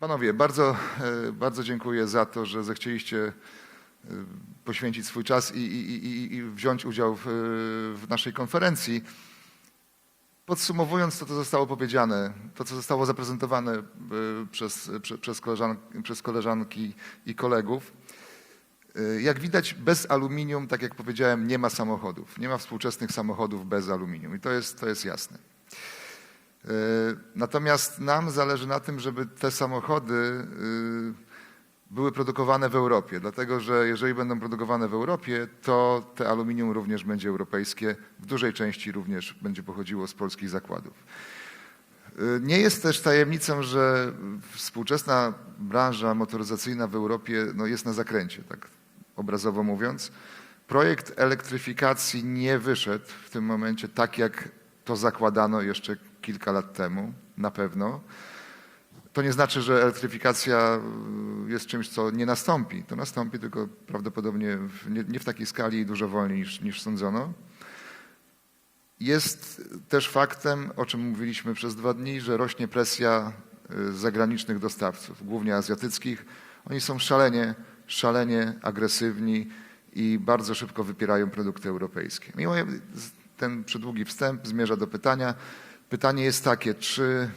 Panowie, bardzo, e, bardzo dziękuję za to, że zechcieliście e, poświęcić swój czas i, i, i, wziąć udział w, w naszej konferencji. Podsumowując to, co zostało powiedziane, to, co zostało zaprezentowane e, przez, prze, przez, przez koleżanki i kolegów, e, jak widać, bez aluminium, tak jak powiedziałem, nie ma samochodów. Nie ma współczesnych samochodów bez aluminium i to jest, to jest jasne. E, Natomiast nam zależy na tym, żeby te samochody e, były produkowane w Europie, dlatego że jeżeli będą produkowane w Europie, to te aluminium również będzie europejskie, w dużej części również będzie pochodziło z polskich zakładów. E, Nie jest też tajemnicą, że współczesna branża motoryzacyjna w Europie no, jest na zakręcie, tak obrazowo mówiąc. Projekt elektryfikacji nie wyszedł w tym momencie tak, jak to zakładano jeszcze kilka lat temu, na pewno. To nie znaczy, że elektryfikacja y, jest czymś, co nie nastąpi. To nastąpi tylko prawdopodobnie w, nie, nie w takiej skali i dużo wolniej niż, niż sądzono. Jest też faktem, o czym mówiliśmy przez dwa dni, że rośnie presja y, zagranicznych dostawców, głównie azjatyckich. Oni są szalenie, szalenie agresywni i bardzo szybko wypierają produkty europejskie. Mimo ten przydługi wstęp zmierza do pytania. Pytanie jest takie, czy,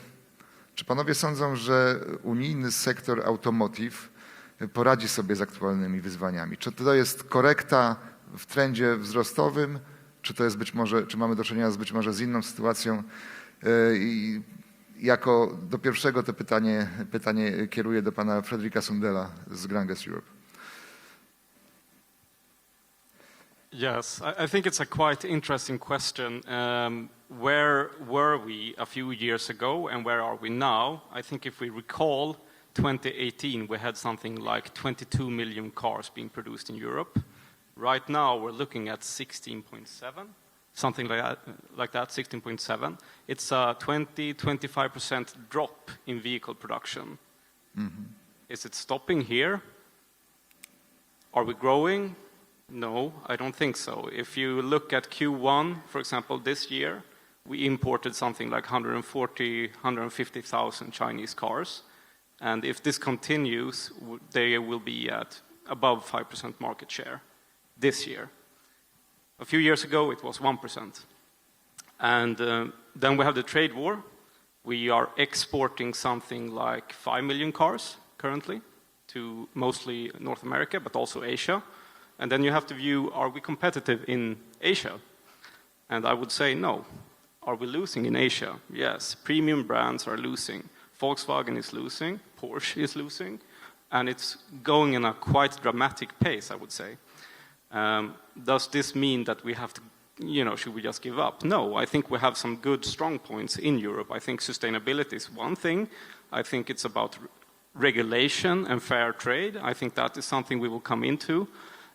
czy panowie sądzą, że unijny sektor automotive poradzi sobie z aktualnymi wyzwaniami? Czy to jest korekta w trendzie wzrostowym, czy to jest być może, czy mamy do czynienia z być może z inną sytuacją? E, I jako do pierwszego to pytanie, pytanie kieruję do pana Fredrika Sundela z Granges Europe. Yes, I, think it's a quite interesting question. Um, where were we a few years ago and where are we now? I think if we recall 2018, we had something like 22 million cars being produced in Europe. Right now, we're looking at 16.7, something like that, like that 16.7. It's a 20, 25% drop in vehicle production. Mm-hmm. Is it stopping here? Are we growing? No, I don't think so. If you look at Q1, for example, this year, we imported something like 140, 150,000 Chinese cars. And if this continues, they will be at above 5% market share this year. A few years ago, it was 1%. And uh, then we have the trade war. We are exporting something like 5 million cars currently to mostly North America, but also Asia. And then you have to view are we competitive in Asia? And I would say no. Are we losing in Asia? Yes. Premium brands are losing. Volkswagen is losing, Porsche is losing, and it's going in a quite dramatic pace, I would say. Um, does this mean that we have to, you know, should we just give up? No, I think we have some good, strong points in Europe. I think sustainability is one thing. I think it's about regulation and fair trade. I think that is something we will come into.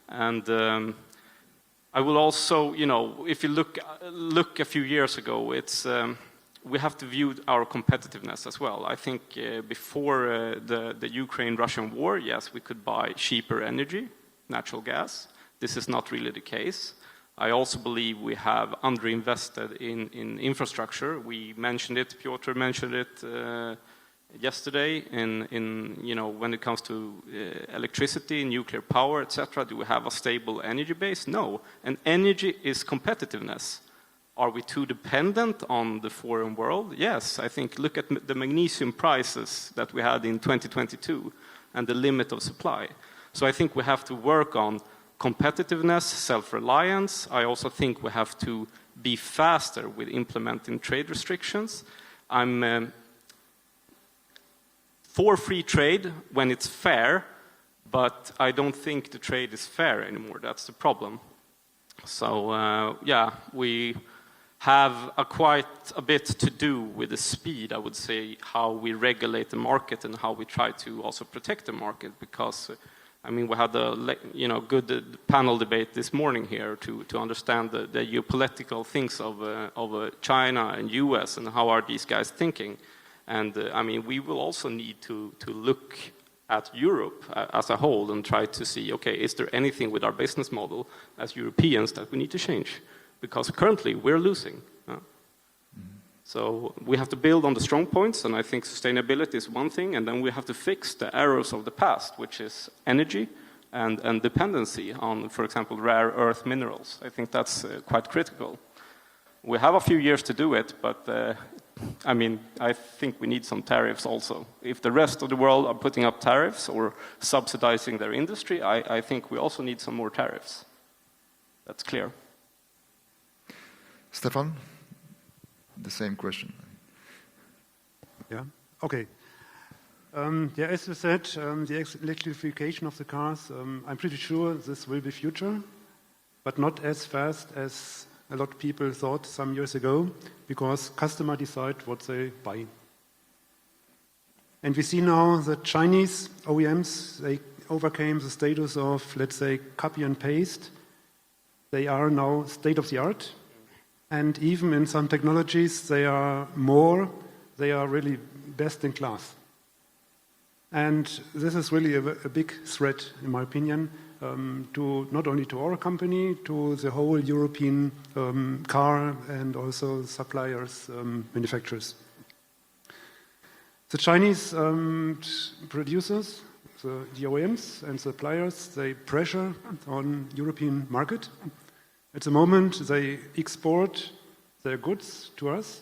And um, I will also, you know, if you look, look a few years ago, it's, um, we have to view our competitiveness as well. I think uh, before uh, the, the Ukraine-Russian war, yes, we could buy cheaper energy, natural gas. This is not really the case. I also believe we have underinvested in, in infrastructure. We mentioned it, Piotr mentioned it uh, yesterday, in, in, you know, when it comes to uh, electricity, nuclear power, etc. Do we have a stable energy base? No. And energy is competitiveness. Are we too dependent on the foreign world? Yes, I think look at the magnesium prices that we had in 2022 and the limit of supply. So I think we have to work on competitiveness, self-reliance. I also think we have to be faster with implementing trade restrictions. I'm um, for free trade when it's fair, but I don't think the trade is fair anymore. That's the problem. So uh, yeah, we have a quite a bit to do with the speed, I would say, how we regulate the market and how we try to also protect the market. Because, I mean, we had a you know good panel debate this morning here to to understand the, the geopolitical things of uh, of uh, China and U.S. and how are these guys thinking. And uh, I mean, we will also need to to look at Europe uh, as a whole and try to see, okay, is there anything with our business model as Europeans that we need to change? Because currently we're losing. So we have to build on the strong points, and I think sustainability is one thing, and then we have to fix the errors of the past, which is energy and, and dependency on, for example, rare earth minerals. I think that's uh, quite critical. We have a few years to do it, but uh, I mean, I think we need some tariffs also. If the rest of the world are putting up tariffs or subsidizing their industry, I, I think we also need some more tariffs. That's clear. Stefan, the same question. Yeah. Okay. Um, yeah, as you said, um, the electrification of the cars, um, I'm pretty sure this will be future, but not as fast as a lot of people thought some years ago, because customer decide what they buy. And we see now that Chinese OEMs, they overcame the status of, let's say, copy and paste. They are now state of the art. And even in some technologies, they are more, they are really best in class. And this is really a, a big threat, in my opinion, um, to not only to our company, to the whole European um, car and also suppliers, um, manufacturers. The Chinese um, producers, the, the OEMs and suppliers, they pressure on European market. At the moment, they export their goods to us,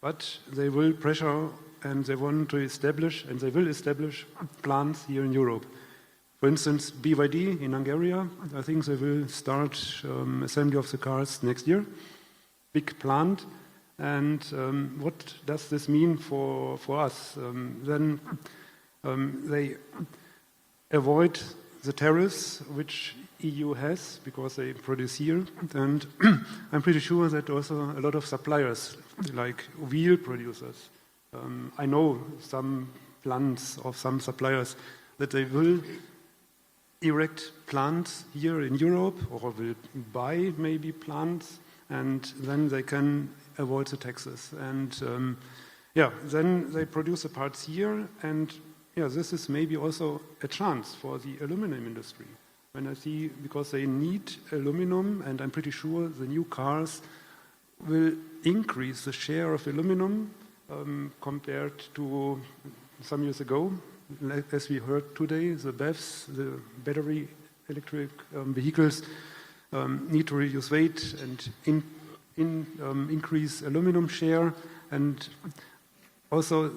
but they will pressure and they want to establish and they will establish plants here in Europe. For instance, BYD in Hungary, I think they will start um, assembly of the cars next year. Big plant. And um, what does this mean for, for us? Um, then they avoid the tariffs which EU has because they produce here. And I'm pretty sure that also a lot of suppliers, like wheel producers, I know some plants of some suppliers that they will erect plants here in Europe or will buy maybe plants and then they can avoid the taxes. And um, yeah, then they produce the parts here and yeah, this is maybe also a chance for the aluminum industry. When I see, because they need aluminum, and I'm pretty sure the new cars will increase the share of aluminum um, compared to some years ago. As we heard today, the BEVs, the battery electric um, vehicles, um, need to reduce weight and in, in, um, increase aluminum share. And also,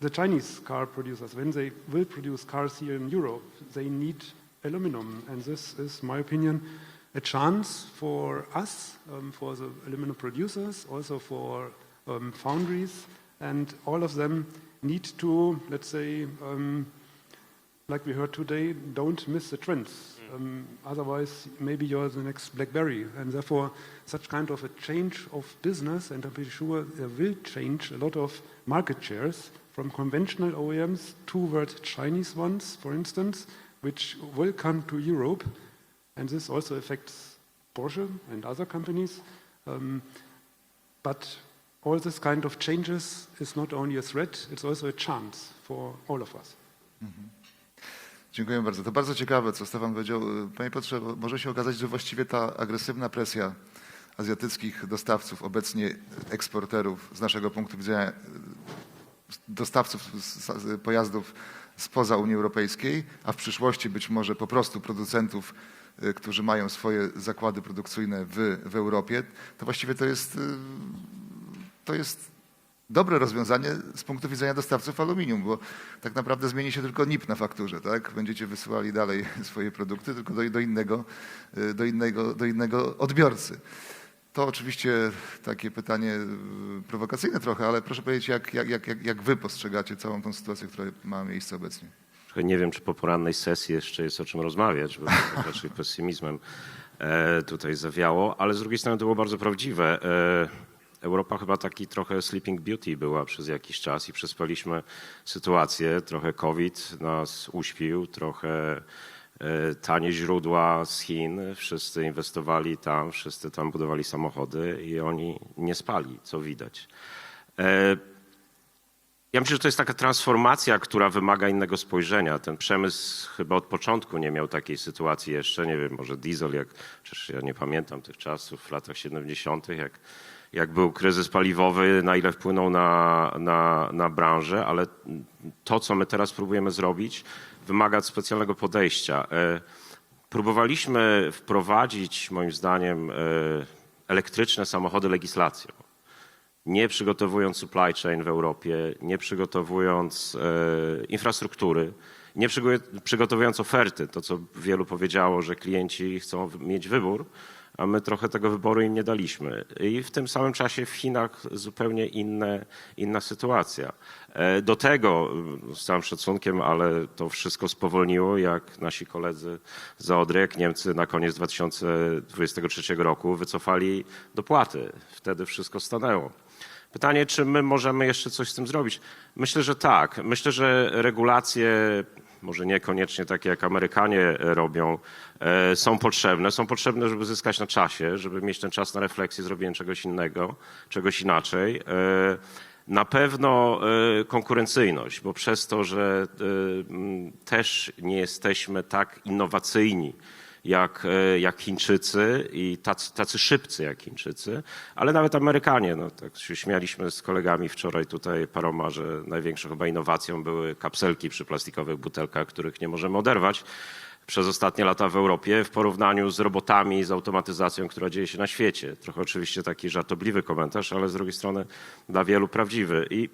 the Chinese car producers, when they will produce cars here in Europe, they need aluminum. And this is, my opinion, a chance for us, um, for the aluminum producers, also for um, foundries, and all of them need to, let's say, um, like we heard today, don't miss the trends. Um, otherwise, maybe you're the next BlackBerry. And therefore, such kind of a change of business, and I'm pretty sure there will change a lot of market shares from conventional OEMs toward Chinese ones, for instance, which will come to Europe. And this also affects Porsche and other companies. Um, but all this kind of changes is not only a threat, it's also a chance for all of us. Dziękuję bardzo. To bardzo ciekawe, co Stefan powiedział. Panie Piotrze, może się okazać, że właściwie ta agresywna presja azjatyckich dostawców, obecnie eksporterów, z naszego punktu widzenia dostawców pojazdów spoza Unii Europejskiej, a w przyszłości być może po prostu producentów, y, którzy mają swoje zakłady produkcyjne w, w Europie, to właściwie to jest, y, to jest dobre rozwiązanie z punktu widzenia dostawców aluminium, bo tak naprawdę zmieni się tylko NIP na fakturze, tak? Będziecie wysyłali dalej swoje produkty, tylko do, do, innego, y, do, innego, do innego odbiorcy. To oczywiście takie pytanie y, prowokacyjne trochę, ale proszę powiedzieć, jak, jak, jak, jak- wy postrzegacie całą tą sytuację, która ma miejsce obecnie? Nie wiem, czy po porannej sesji jeszcze jest o czym rozmawiać, bo tak raczej pesymizmem e, tutaj zawiało, ale z drugiej strony to było bardzo prawdziwe. Europa chyba taki trochę sleeping beauty była przez jakiś czas i przespaliśmy sytuację. Trochę COVID nas uśpił, trochę e, tanie źródła z Chin. Wszyscy inwestowali tam, wszyscy tam budowali samochody i oni nie spali, co widać. E, ja myślę, że to jest taka transformacja, która wymaga innego spojrzenia. Ten przemysł chyba od początku nie miał takiej sytuacji jeszcze. Nie wiem, może diesel, jak, przecież ja nie pamiętam tych czasów w latach 70., jak jak był kryzys paliwowy, na ile wpłynął na, na, na branżę, ale to, co my teraz próbujemy zrobić, wymaga specjalnego podejścia. E, Próbowaliśmy wprowadzić, moim zdaniem, e, elektryczne samochody legislacją nie przygotowując supply chain w Europie, nie przygotowując e, infrastruktury, nie przygo- przygotowując oferty, to co wielu powiedziało, że klienci chcą mieć wybór, a my trochę tego wyboru im nie daliśmy. I w tym samym czasie w Chinach zupełnie inne, inna sytuacja. E, Do tego, m, z całym szacunkiem, ale to wszystko spowolniło, jak nasi koledzy z Odry, jak Niemcy na koniec 2023 roku wycofali dopłaty. Wtedy wszystko stanęło. Pytanie, czy my możemy jeszcze coś z tym zrobić? Myślę, że tak. Myślę, że regulacje, może niekoniecznie takie jak Amerykanie robią, e, są potrzebne. Są potrzebne, żeby zyskać na czasie, żeby mieć ten czas na refleksję, zrobienie czegoś innego, czegoś inaczej. E, Na pewno e, konkurencyjność, bo przez to, że e, też nie jesteśmy tak innowacyjni, jak, e, jak Chińczycy i tacy, tacy szybcy jak Chińczycy, ale nawet Amerykanie. No, tak się śmialiśmy z kolegami wczoraj tutaj paroma, że największą chyba innowacją były kapselki przy plastikowych butelkach, których nie możemy oderwać przez ostatnie lata w Europie w porównaniu z robotami, z automatyzacją, która dzieje się na świecie. Trochę oczywiście taki żartobliwy komentarz, ale z drugiej strony dla wielu prawdziwy. I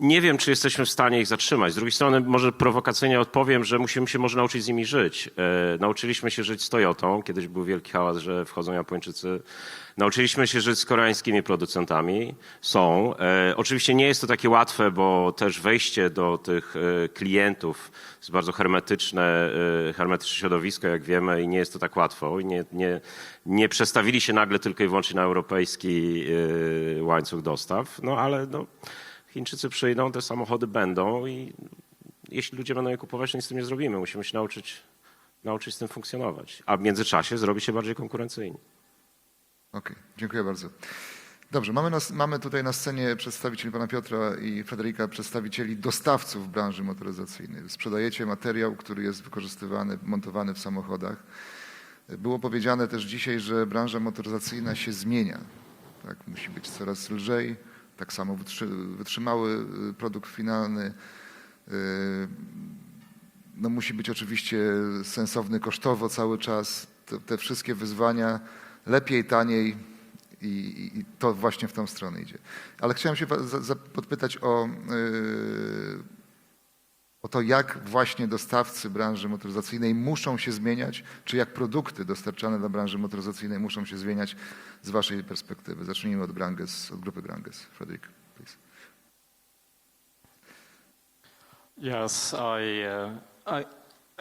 nie wiem, czy jesteśmy w stanie ich zatrzymać. Z drugiej strony, może prowokacyjnie odpowiem, że musimy się może nauczyć z nimi żyć. E, nauczyliśmy się żyć z Toyotą. Kiedyś był wielki hałas, że wchodzą Japończycy. Nauczyliśmy się żyć z koreańskimi producentami. Są. E, oczywiście nie jest to takie łatwe, bo też wejście do tych e, klientów jest bardzo hermetyczne, e, hermetyczne środowisko, jak wiemy, i nie jest to tak łatwo. I nie, nie, nie przestawili się nagle tylko i wyłącznie na europejski e, łańcuch dostaw. No ale no, Chińczycy przyjdą, te samochody będą i jeśli ludzie będą je kupować, to nic z tym nie zrobimy. Musimy się nauczyć, nauczyć z tym funkcjonować. A w międzyczasie zrobić się bardziej konkurencyjni. Okej, dziękuję bardzo. Dobrze, mamy, nas, mamy tutaj na scenie przedstawicieli pana Piotra i Federika, przedstawicieli dostawców branży motoryzacyjnej. Sprzedajecie materiał, który jest wykorzystywany, montowany w samochodach. Było powiedziane też dzisiaj, że branża motoryzacyjna się zmienia. Tak, musi być coraz lżej, tak samo wytrzy- wytrzymały y, produkt finalny. y, No musi być oczywiście sensowny kosztowo cały czas. Te, te wszystkie wyzwania lepiej, taniej i, i, to właśnie w tą stronę idzie. Ale chciałem się podpytać o, yy, o to, jak właśnie dostawcy branży motoryzacyjnej muszą się zmieniać, czy jak produkty dostarczane dla branży motoryzacyjnej muszą się zmieniać z waszej perspektywy. Zacznijmy od Branges, od grupy Branges. Fredrik, please. Yes, I, uh, I,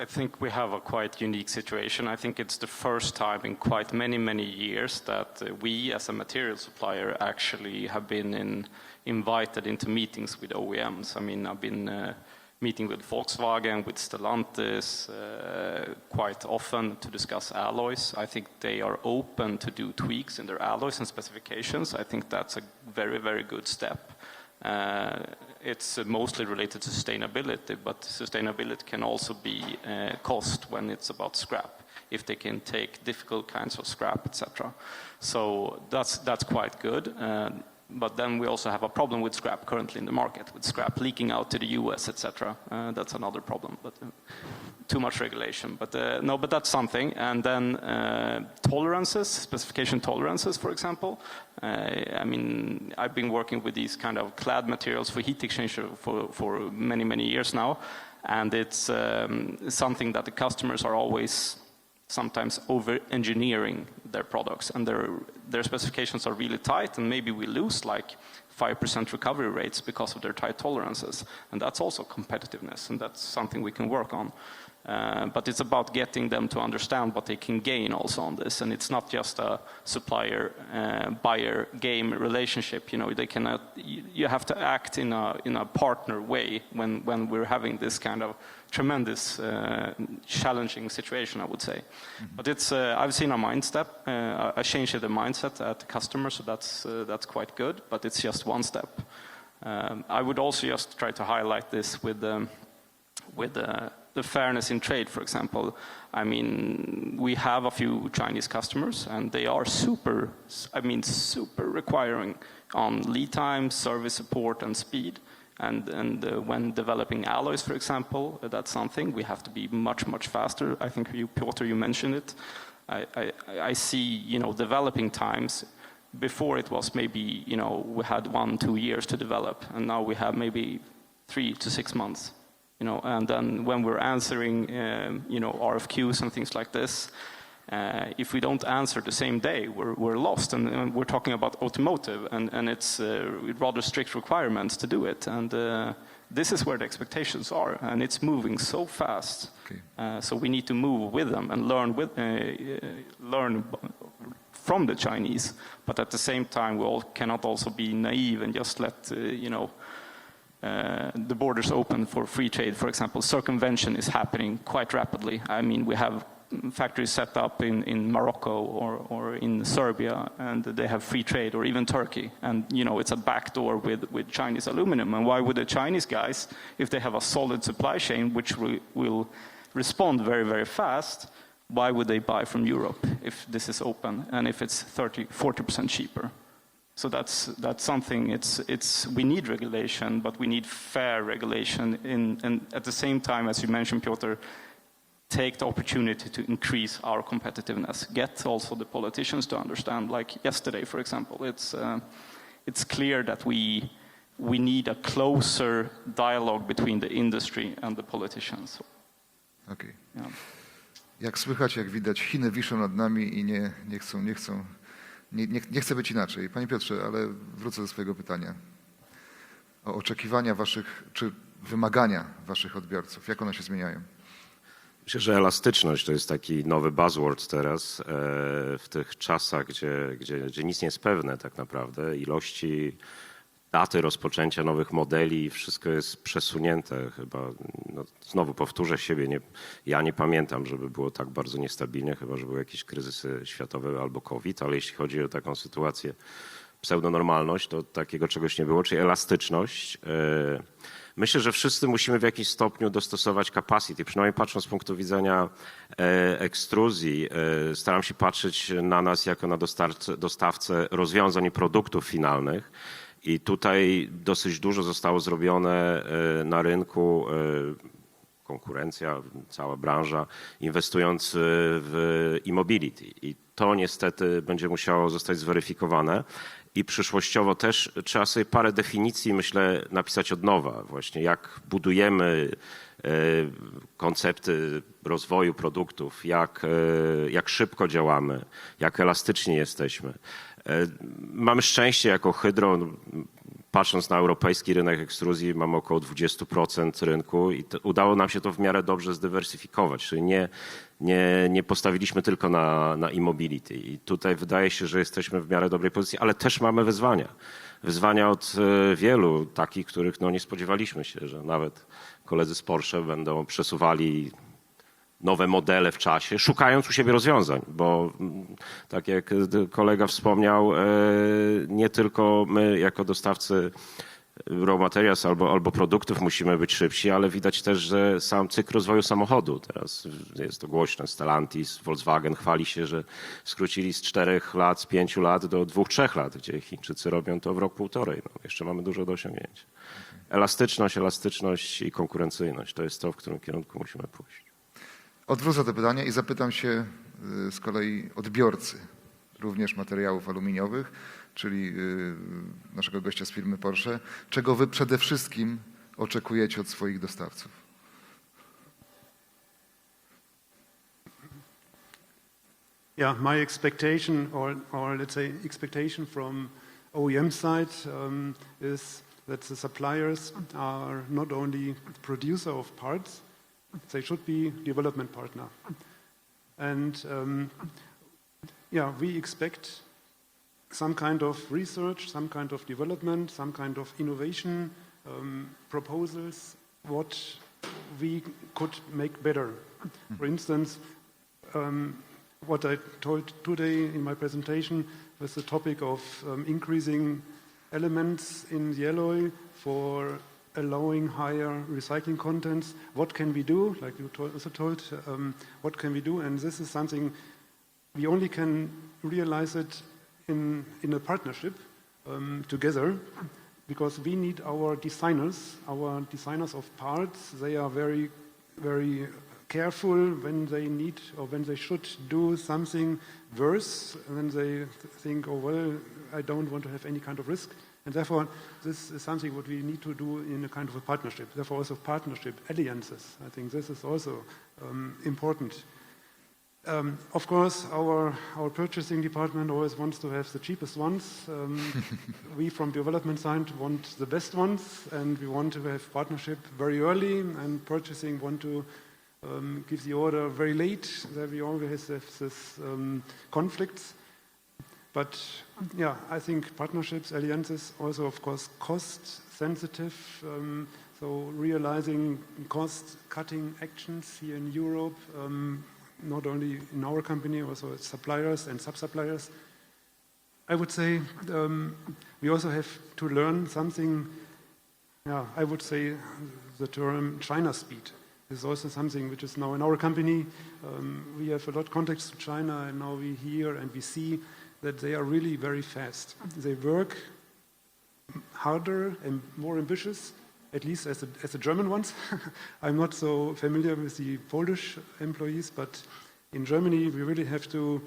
I think we have a quite unique situation. I think it's the first time in quite many, many years that uh, we, as a material supplier, actually have been in, invited into meetings with OEMs. I mean, I've been uh, meeting with Volkswagen, with Stellantis uh, quite often to discuss alloys. I think they are open to do tweaks in their alloys and specifications. I think that's a very, very good step. Uh, it's uh, mostly related to sustainability, but sustainability can also be uh, cost when it's about scrap, if they can take difficult kinds of scrap, etc. So that's, that's quite good. But then we also have a problem with scrap currently in the market, with scrap leaking out to the US, etc. Uh, that's another problem, but uh, too much regulation. But uh, no, but that's something. And then uh, tolerances, specification tolerances, for example. Uh, I mean, I've been working with these kind of clad materials for heat exchanger for, for many, many years now. And it's um, something that the customers are always sometimes over engineering their products and their, their specifications are really tight and maybe we lose like 5% recovery rates because of their tight tolerances. And that's also competitiveness and that's something we can work on uh, but it's about getting them to understand what they can gain also on this and it's not just a supplier uh, buyer game relationship you know they cannot you, have to act in a in a partner way when when we're having this kind of tremendous uh, challenging situation, I would say. But it's uh, I've seen a mind step, uh, a change in the mindset at the customer, so that's uh, that's quite good. But it's just one step. Um, I would also just try to highlight this with um, with uh, the fairness in trade, for example. I mean, we have a few Chinese customers, and they are super, I mean, super requiring on lead time, service support, and speed. And, and uh, when developing alloys, for example, that's something we have to be much, much faster. I think you, Piotr, you mentioned it. I, I, I see, you know, developing times. Before it was maybe, you know, we had one, two years to develop, and now we have maybe three to six months. You know, and then when we're answering, um, you know, RFQs and things like this, uh, if we don't answer the same day, we're, we're lost. And, and we're talking about automotive, and, and it's uh, rather strict requirements to do it. And uh, this is where the expectations are, and it's moving so fast. Okay. Uh, so we need to move with them and learn with, uh, uh, learn from the Chinese. But at the same time, we all cannot also be naive and just let uh, you know uh, the borders open for free trade, for example, circumvention is happening quite rapidly. I mean, we have factories set up in, in Morocco or, or in Serbia, and they have free trade, or even Turkey. And, you know, it's a backdoor with, with Chinese aluminum. And why would the Chinese guys, if they have a solid supply chain, which will, respond very, very fast, why would they buy from Europe if this is open and if it's 30, 40% cheaper? So that's, that's something, it's, it's, we need regulation, but we need fair regulation. In, and at the same time, as you mentioned, Piotr, take the opportunity to increase our competitiveness. Get also the politicians to understand, like yesterday, for example, it's, uh, it's clear that we, we need a closer dialogue between the industry and the politicians. Okej. Yeah. Jak słychać, jak widać, Chiny wiszą nad nami i nie, nie chcą, nie chcą, nie, nie, nie chce być inaczej. Panie Piotrze, ale wrócę do swojego pytania. O oczekiwania waszych, czy wymagania waszych odbiorców, jak one się zmieniają? Myślę, że elastyczność to jest taki nowy buzzword teraz e, w tych czasach, gdzie, gdzie, gdzie nic nie jest pewne tak naprawdę. Ilości, daty rozpoczęcia nowych modeli, wszystko jest przesunięte chyba. No, znowu powtórzę siebie, nie, ja nie pamiętam, żeby było tak bardzo niestabilnie, chyba że były jakieś kryzysy światowe albo COVID, ale jeśli chodzi o taką sytuację, pseudonormalność, to takiego czegoś nie było, czyli elastyczność. E, Myślę, że wszyscy musimy w jakimś stopniu dostosować capacity, przynajmniej patrząc z punktu widzenia e, ekstruzji. E, staram się patrzeć na nas jako na dostawcę rozwiązań i produktów finalnych. I tutaj dosyć dużo zostało zrobione e, na rynku. E, konkurencja, cała branża, inwestując e, w e-mobility. I to niestety będzie musiało zostać zweryfikowane. I przyszłościowo też trzeba sobie parę definicji, myślę, napisać od nowa. Właśnie jak budujemy koncepty rozwoju produktów, jak, jak szybko działamy, jak elastycznie jesteśmy. E, Mamy szczęście jako Hydro, no, patrząc na europejski rynek ekstruzji, mamy około 20% rynku i to, udało nam się to w miarę dobrze zdywersyfikować, czyli nie, nie, nie postawiliśmy tylko na, na e-mobility. I tutaj wydaje się, że jesteśmy w miarę dobrej pozycji, ale też mamy wyzwania. Wyzwania od e, wielu takich, których no, nie spodziewaliśmy się, że nawet koledzy z Porsche będą przesuwali nowe modele w czasie, szukając u siebie rozwiązań, bo mm, tak jak y, kolega wspomniał, e, nie tylko my jako dostawcy raw materials albo, albo produktów musimy być szybsi, ale widać też, że sam cykl rozwoju samochodu, teraz jest to głośne, Stellantis, Volkswagen chwali się, że skrócili z czterech lat, z pięciu lat do dwóch, trzech lat, gdzie Chińczycy robią to w rok półtorej. No, jeszcze mamy dużo do osiągnięcia. Elastyczność, elastyczność i konkurencyjność to jest to, w którym kierunku musimy pójść. Odwrócę to pytanie i zapytam się y, z kolei odbiorcy również materiałów aluminiowych, czyli y, naszego gościa z firmy Porsche. Czego wy przede wszystkim oczekujecie od swoich dostawców? Yeah, my expectation, or, or let's say expectation from OEM side, um, is that the suppliers are not only producer of parts, they should be development partner. And um, yeah, we expect some kind of research, some kind of development, some kind of innovation um, proposals, what we could make better. For instance, um, what I told today in my presentation was the topic of um, increasing elements in the alloy for allowing higher recycling contents. What can we do? Like you told, also told, um, what can we do? And this is something we only can realize it in, in a partnership um, together because we need our designers, our designers of parts. They are very, very careful when they need or when they should do something worse, and then they think, oh, well, I don't want to have any kind of risk. And therefore, this is something what we need to do in a kind of a partnership. Therefore, also partnership, alliances. I think this is also um, important. Um, of course, our, our purchasing department always wants to have the cheapest ones. Um, we from development side want the best ones, and we want to have partnership very early, and purchasing want to um, give the order very late. There we always have this um, conflicts. But yeah, I think partnerships, alliances, also of course cost sensitive. Um, so realizing cost-cutting actions here in Europe, um, not only in our company, also suppliers and sub-suppliers. I would say um, we also have to learn something. Yeah, I would say the term China speed is also something which is now in our company. Um, we have a lot of contacts to China, and now we hear and we see that they are really very fast. They work harder and more ambitious, at least as the, as the German ones. I'm not so familiar with the Polish employees, but in Germany we really have to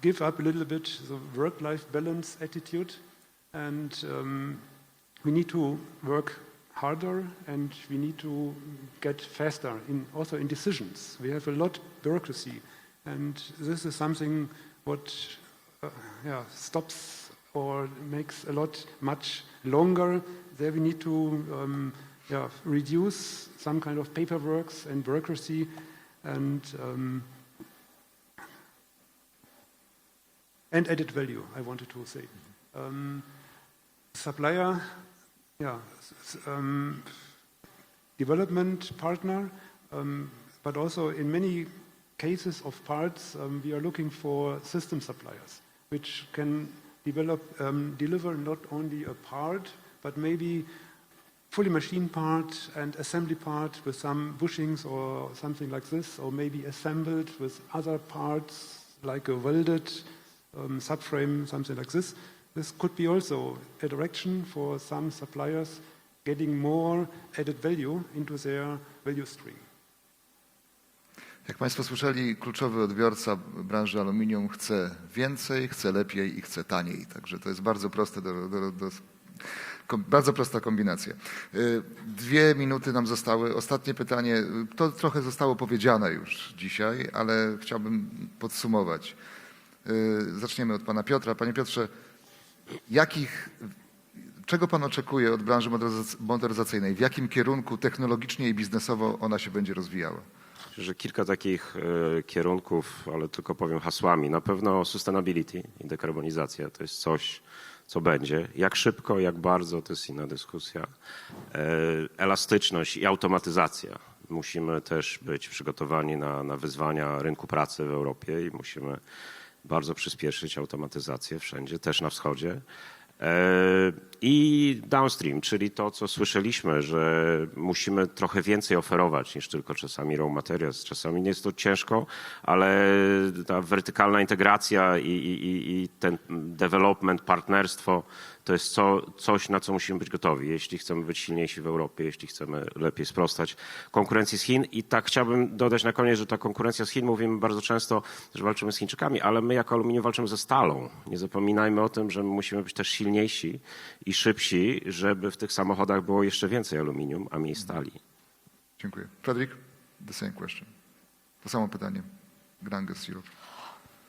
give up a little bit the work-life balance attitude, and um, we need to work harder and we need to get faster in, also in decisions. We have a lot of bureaucracy, and this is something what uh, yeah, stops or makes a lot much longer. There we need to um, yeah, reduce some kind of paperwork and bureaucracy and um, and added value. I wanted to say. Um, supplier, yeah, um, development partner, um, but also in many cases of parts, um, we are looking for system suppliers, which can develop, um, deliver not only a part, but maybe fully machine part and assembly part with some bushings or something like this, or maybe assembled with other parts like a welded um, subframe, something like this. This could be also a direction for some suppliers getting more added value into their value stream. Jak Państwo słyszeli, kluczowy odbiorca branży aluminium chce więcej, chce lepiej i chce taniej. Także to jest bardzo proste do, do, do, bardzo prosta kombinacja. Y, Dwie minuty nam zostały. Ostatnie pytanie. To trochę zostało powiedziane już dzisiaj, ale chciałbym podsumować. Y, Zaczniemy od pana Piotra. Panie Piotrze, jakich, czego pan oczekuje od branży motoryzac- motoryzacyjnej? W jakim kierunku technologicznie i biznesowo ona się będzie rozwijała? Że kilka takich e, kierunków, ale tylko powiem hasłami. Na pewno sustainability i dekarbonizacja to jest coś, co będzie. Jak szybko, jak bardzo, to jest inna dyskusja. E, Elastyczność i automatyzacja. Musimy też być przygotowani na, na wyzwania rynku pracy w Europie i musimy bardzo przyspieszyć automatyzację wszędzie, też na wschodzie. I downstream, czyli to, co słyszeliśmy, że musimy trochę więcej oferować niż tylko czasami raw materials. Czasami nie jest to ciężko, ale ta wertykalna integracja i, i- i ten development, partnerstwo to jest co, coś, na co musimy być gotowi, jeśli chcemy być silniejsi w Europie, jeśli chcemy lepiej sprostać konkurencji z Chin. I tak chciałbym dodać na koniec, że ta konkurencja z Chin, mówimy bardzo często, że walczymy z Chińczykami, ale my jako aluminium walczymy ze stalą. Nie zapominajmy o tym, że my musimy być też silniejsi i szybsi, żeby w tych samochodach było jeszcze więcej aluminium, a mniej stali. Dziękuję. Frederick, the same question. To samo pytanie. Granges Europe.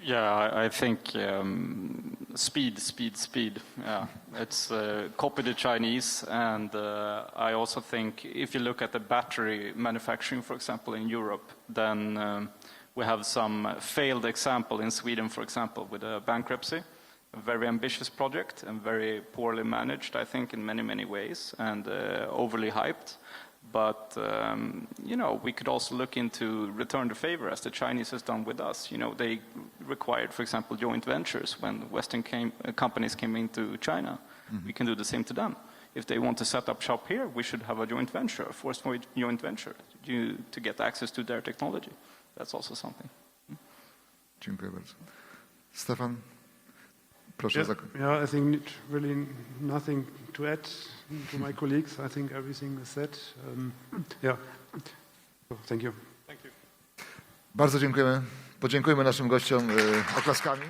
Yeah, I, think um, speed, speed, speed. Yeah, it's uh, copy the Chinese, and uh, I also think if you look at the battery manufacturing, for example, in Europe, then um, we have some failed example in Sweden, for example, with a bankruptcy, a very ambitious project and very poorly managed, I think, in many, many ways, and uh, overly hyped. But um, you know, we could also look into return the favor as the Chinese has done with us. You know, they required, for example, joint ventures when Western came, uh, companies came into China. We can do the same to them. if they want to set up shop here, we should have a joint venture, a forced joint venture, to, to get access to their technology. That's also something. Dziękuję bardzo. Stefan, proszę. Yeah, yeah, I think really nothing to add to my colleagues. I think everything is said. Um, yeah. So, thank you. Bardzo dziękujemy. Podziękujemy naszym gościom y, oklaskami.